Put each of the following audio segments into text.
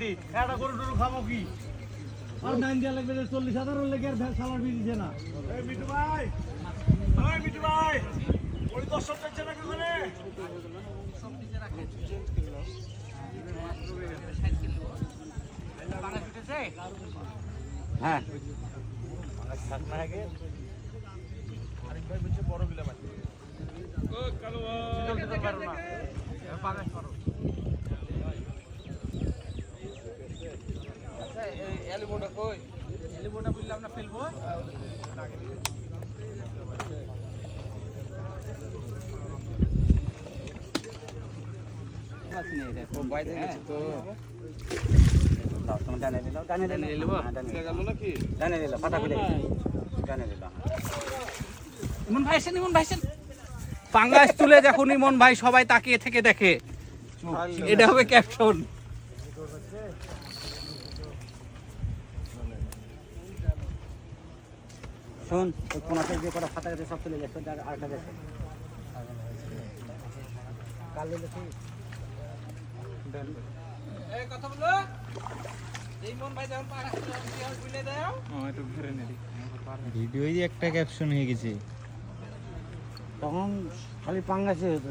দি একটা গরু টরু খাব কি? আর নাইন দিয়া লাগবে চল্লিশ হাজার লেগে আর সালার বিল দিছে না। মিটু ভাই মিটু ভাই ওই দর্শক যাচ্ছে নাকি ওখানে হ্যাঁ। দিলাও, ডানে দিলাও। হ্যাঁ, ডানে দিলাও। ইমন ভাই। ইমন ভাই আছেন পাঙ্গাস তুলে দেখুন ইমন ভাই সবাই তাকিয়ে থেকে দেখে। এটা হবে ক্যাপশন শোন ওই কোনাতে যে কটা ফাতা গেছে সব চলে গেছে আর আরেকটা গেছে কাল কথা বলো। ইমন ভাই যখন পাঙ্গাস তুলে দাও ভিডিওই একটা ক্যাপশন হয়ে গেছে। তখন খালি পাঙ্গাসে হতো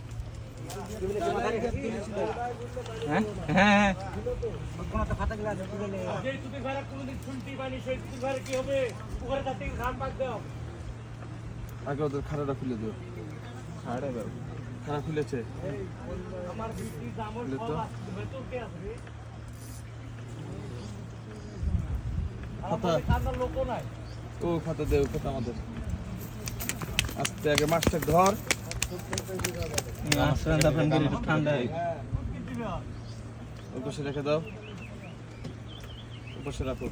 আগে ওদের খাড়াটা খুলে দিও। খাড়া খাড়া খুলেছে। ও খাতা দে খাতা আমাদের। আস্তে আগে মাছটা ধর। ঠান্ডা। পাশে রেখে দাও। ওই রাখো।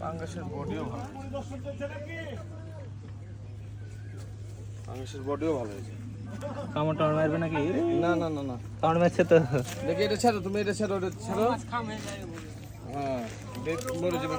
পাঙ্গাসের বডিও ভালো। পাঙ্গাসের বডিও ভালো হয়েছে। কামড় টামড় মারবে নাকি? না না না না। কামড় মারছে তো। দেখি এটা ছাড়ো তুমি এটা ছাড়ো ওটা ছাড়ো। হ্যাঁ মরে যাবে